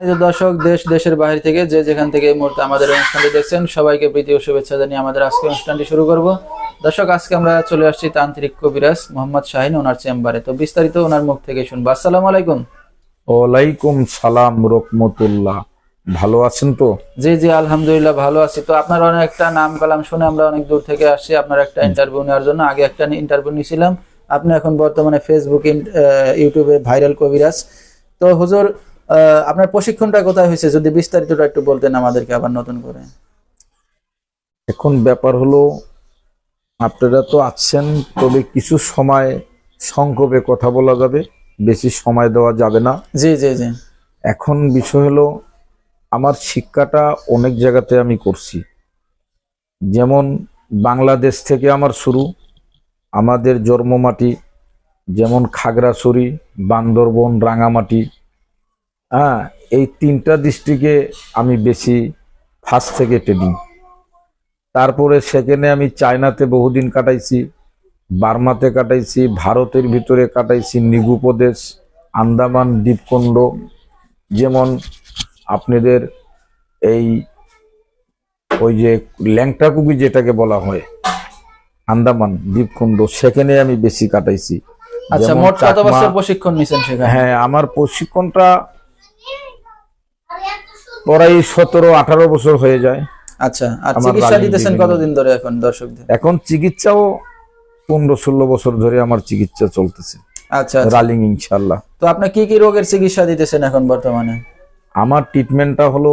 সম্মানিত দর্শক দেশ দেশের বাইরে থেকে যে যেখান থেকে এই মুহূর্তে আমাদের অনুষ্ঠানটি দেখছেন সবাইকে প্রীতি ও শুভেচ্ছা জানিয়ে আমাদের আজকে অনুষ্ঠানটি শুরু করব। দর্শক আজকে আমরা চলে আসছি তান্ত্রিক কবিরাজ মোহাম্মদ শাহিন ওনার চেম্বারে। তো বিস্তারিত ওনার মুখ থেকে শুনব। আসসালামু আলাইকুম। ওয়ালাইকুম সালাম রহমতুল্লাহ। ভালো আছেন তো? জি জি আলহামদুলিল্লাহ ভালো আছি। তো আপনার অনেকটা নাম কালাম শুনে আমরা অনেক দূর থেকে আসছি আপনার একটা ইন্টারভিউ নেওয়ার জন্য। আগে একটা ইন্টারভিউ নিয়েছিলাম। আপনি এখন বর্তমানে ফেসবুক ইউটিউবে ভাইরাল কবিরাজ। তো হুজুর আপনার প্রশিক্ষণটা কোথায় হয়েছে? যদি বিস্তারিতটা একটু বলতেন আমাদেরকে আবার নতুন করে। এখন ব্যাপার হলো আপনারা তো আছেন তবে কিছু সময় সংক্ষেপে কথা বলা যাবে বেশি সময় দেওয়া যাবে না। জি জি জি। এখন বিষয় হলো আমার শিক্ষাটা অনেক জায়গাতে আমি করছি। যেমন বাংলাদেশ থেকে আমার শুরু আমাদের জন্মমাটি যেমন খাগড়াছড়ি বান্দরবন রাঙামাটি হ্যাঁ এই তিনটা ডিস্ট্রিক্টে আমি বেশি ফার্স্ট থেকে ট্রেনিং তারপরে সেখানে আমি চায়নাতে বহুদিন কাটাইছি বার্মাতে কাটাইছি ভারতের ভিতরে কাটাইছি নিগু প্রদেশ আন্দামান দ্বীপকুণ্ড। যেমন আপনাদের এই ওই যে ল্যাংটাকুবি যেটাকে বলা হয় আন্দামান দ্বীপকুণ্ড সেখানে আমি বেশি কাটাইছি। আচ্ছা মোট কত বছর প্রশিক্ষণ নিছেন সেখানে? হ্যাঁ আমার প্রশিক্ষণটা প্রায় সতেরো আঠারো বছর হয়ে যায়। আচ্ছা আর চিকিৎসা দিতেছেন কতদিন ধরে এখন দর্শকদের? এখন চিকিৎসাও পনেরো ষোলো বছর ধরে আমার চিকিৎসা চলতেছে। আচ্ছা আচ্ছা। রালিং ইনশাল্লাহ তো আপনি কি কি রোগের চিকিৎসা দিতেছেন এখন বর্তমানে? আমার ট্রিটমেন্টটা হলো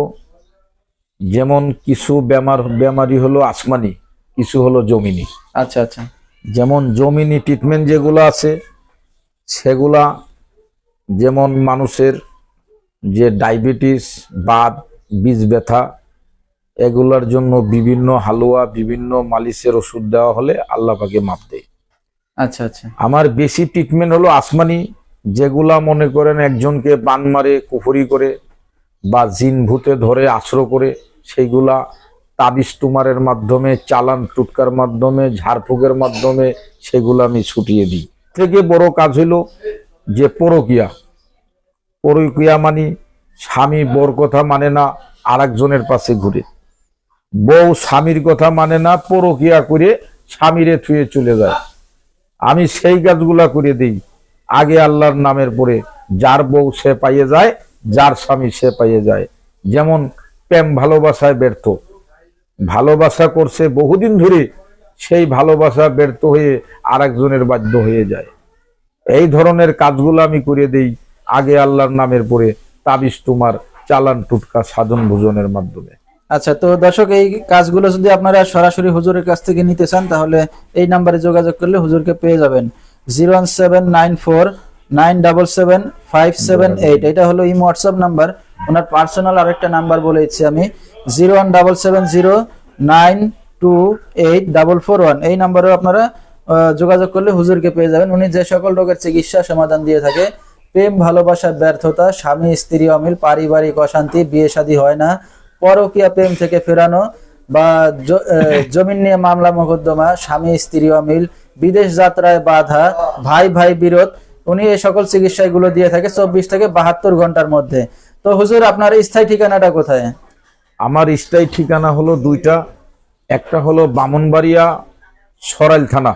যেমন কিছু বেমার বেমারি হলো আসমানি কিছু হলো জমিনি। আচ্ছা আচ্ছা। যেমন জমিনি ট্রিটমেন্ট যেগুলো আছে সেগুলা যেমন মানুষের যে ডায়াবেটিস বাদ বীজ ব্যথা এগুলার জন্য বিভিন্ন হালুয়া বিভিন্ন মালিশের ওষুধ দেওয়া হলে আল্লাহ পাকে মাপ দেয়। আচ্ছা আচ্ছা। আমার বেশি ট্রিটমেন্ট হলো আসমানি যেগুলা মনে করেন একজনকে বান মারে কুফরি করে বা জিন ভূতে ধরে আশ্রয় করে সেইগুলা তাবিজ তুমারের মাধ্যমে চালান টুটকার মাধ্যমে ঝাড়ফুঁকের মাধ্যমে সেগুলো আমি ছুটিয়ে দিই। থেকে বড় কাজ হলো যে পরকিয়া। পরকিয়া মানি, স্বামী বোর কথা মানে না, আরেকজনের পাশে ঘুরে। বউ স্বামীর কথা মানে না, পরকিয়া করে স্বামীরে থুয়ে চলে যায়। আমি সেই কাজগুলা করে দিই। আগে আল্লাহর নামের পরে যার বউ সে পাইয়ে যায়, যার স্বামী সে পাইয়ে যায়। যেমন প্রেম ভালোবাসায় ব্যর্থ। ভালোবাসা করছে বহুদিন ধরে, সেই ভালোবাসা ব্যর্থ হয়ে আরেকজনের বাধ্য হয়ে যায়। এই ধরনের কাজগুলো আমি করে দেই। আগে আল্লাহর নামের পরে তাবিজ তোমার চালান টুটকা সাধন ভোজনের মাধ্যমে। আচ্ছা তো দর্শক, এই কাজগুলো যদি আপনারা সরাসরি হুজুরের কাছ থেকে নিতে চান, তাহলে এই নাম্বারে যোগাযোগ করলে হুজুরকে পেয়ে যাবেন। Zero one seven nine four nine double seven five seven eight. এটা হলো ইমো, হোয়াটসঅ্যাপ নাম্বার। ওনার পার্সোনাল আরেকটা নাম্বার বলে দিচ্ছি আমি। Zero one double seven zero nine two eight double four one. এই নাম্বারেও আপনারা যোগাযোগ করলে হুজুরকে পেয়ে যাবেন। উনি যে সকল রোগের চিকিৎসা সমাধান দিয়ে থাকে প্রেম ভালোবাসার ব্যর্থতা, স্বামী, স্ত্রী, অমিল, পারিবারিক অশান্তি, বিয়ে শাদী হয় না, পরকীয়া প্রেম থেকে ফেরানো বা জমিন নিয়ে মামলা, মোকদ্দমা, স্বামী, স্ত্রী, অমিল, বিদেশ যাত্রায় বাধা, ভাই ভাই বিরোধ, উনি এই সকল চিকিৎসাগুলো দিয়ে থাকে চব্বিশ থেকে বাহাত্তর ঘণ্টার মধ্যে। তো হুজুর, আপনার স্থায়ী ঠিকানাটা কোথায়? আমার স্থায়ী ঠিকানা হলো দুইটা। একটা হলো বামনবাড়িয়া সরাইল থানা।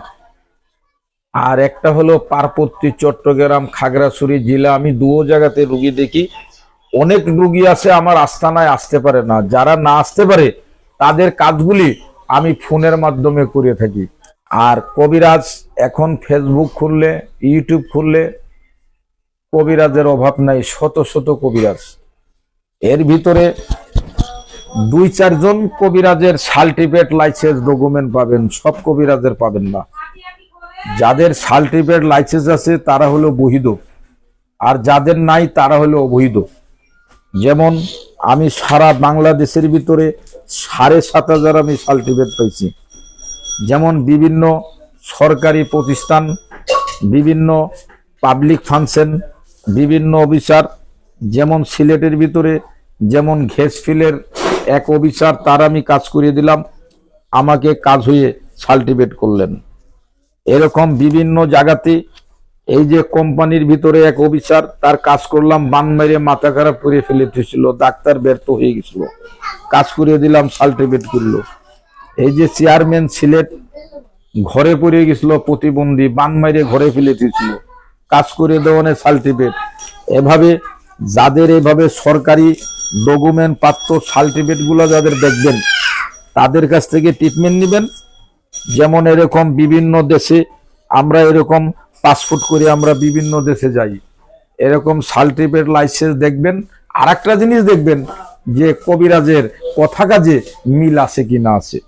আর একটা হলো পার্বতী, চট্টগ্রাম, খাগড়াছড়ি জেলা। আমি দুও জায়গাতে রুগী দেখি। অনেক রুগী আছে আমার আস্তানায় আসতে পারে না। যারা না আসতে পারে, তাদের কাজগুলি আমি ফোনের মাধ্যমে করে থাকি। আর কবিরাজ এখন ফেসবুক খুললে ইউটিউব খুললে কবিরাজের অভাব নাই, শত শত কবিরাজ। এর ভিতরে দুই চারজন কবিরাজের সার্টিফিকেট, লাইসেন্স, ডকুমেন্ট পাবেন, সব কবিরাজের পাবেন না। যাদের সার্টিফিকেট লাইসেন্স আছে, তারা হলো বহিদ। আর যাদের নাই, তারা হলো অবৈধ। যেমন আমি সারা বাংলাদেশের ভিতরে সাড়ে সাত হাজার আমি সার্টিফিকেট পাইছি। যেমন বিভিন্ন সরকারি প্রতিষ্ঠান, বিভিন্ন পাবলিক ফাংশন, বিভিন্ন অফিসার, যেমন সিলেটের ভিতরে, যেমন ঘেসফিলের এক অফিসার, তার আমি কাজ করিয়ে দিলাম। আমাকে কাজ হয়ে সার্টিফিকেট করলেন। এরকম বিভিন্ন জায়গাতে এই যে কোম্পানির ভিতরে এক অফিসার, তার কাজ করলাম, বান মেরে মাথা খারাপ করে ফেলে দিয়েছিল ডাক্তার ব্যর্থ হয়ে গেছিল। কাজ করিয়ে দিলাম, সাল্টিফিকেট করল। এই যে চেয়ারম্যান সিলেট ঘরে পড়ে গেছিল, প্রতিবন্ধী, বান মেরে ঘরে ফেলে দিয়েছিল কাজ করে দেওয়ানের সার্টিফিকেট এভাবে যাদের এভাবে সরকারি ডকুমেন্ট পাত্র সার্টিফিকেটগুলো যাদের দেখবেন, তাদের কাছ থেকে ট্রিটমেন্ট নেবেন। যেমন এরকম বিভিন্ন দেশে আমরা এরকম পাসপোর্ট করে আমরা বিভিন্ন দেশে যাই। এরকম সার্টিফিকেট লাইসেন্স দেখবেন। আর একটা জিনিস দেখবেন যে কবিরাজের কথা কাজে মিল আছে কি না আছে।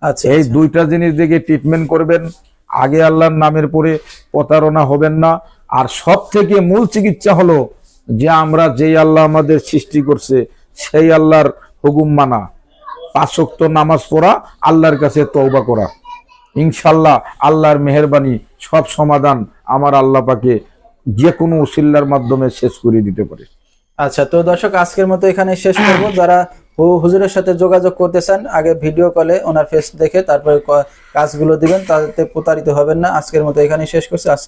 আচ্ছা এই দুইটা জিনিস দেখে ট্রিটমেন্ট করবেন। আগে আল্লাহর নামের পরে প্রতারণা হবেন না। আর সব থেকে মূল চিকিৎসা হলো যে আমরা যেই আল্লাহ আমাদের সৃষ্টি করছে সেই আল্লাহর হুকুম মানা। পাঁচক্ত নামাজ পড়া আল্লাহর কাছে তওবা করা। ইনশাল্লাহ আল্লাহর মেহরবানি সব সমাধান আমার আল্লাহ পাকে যে কোনো উসিল্লার মাধ্যমে শেষ করে দিতে পারে। আচ্ছা তো দর্শক, আজকের মতো এখানে শেষ করব। যারা হুজুরের সাথে যোগাযোগ করতে চান, আগে ভিডিও কলে ওনার ফেস দেখে তারপরে কাজগুলো দিবেন, তাতে প্রতারিত হবেন না। আজকের মতো এখানে শেষ করছে।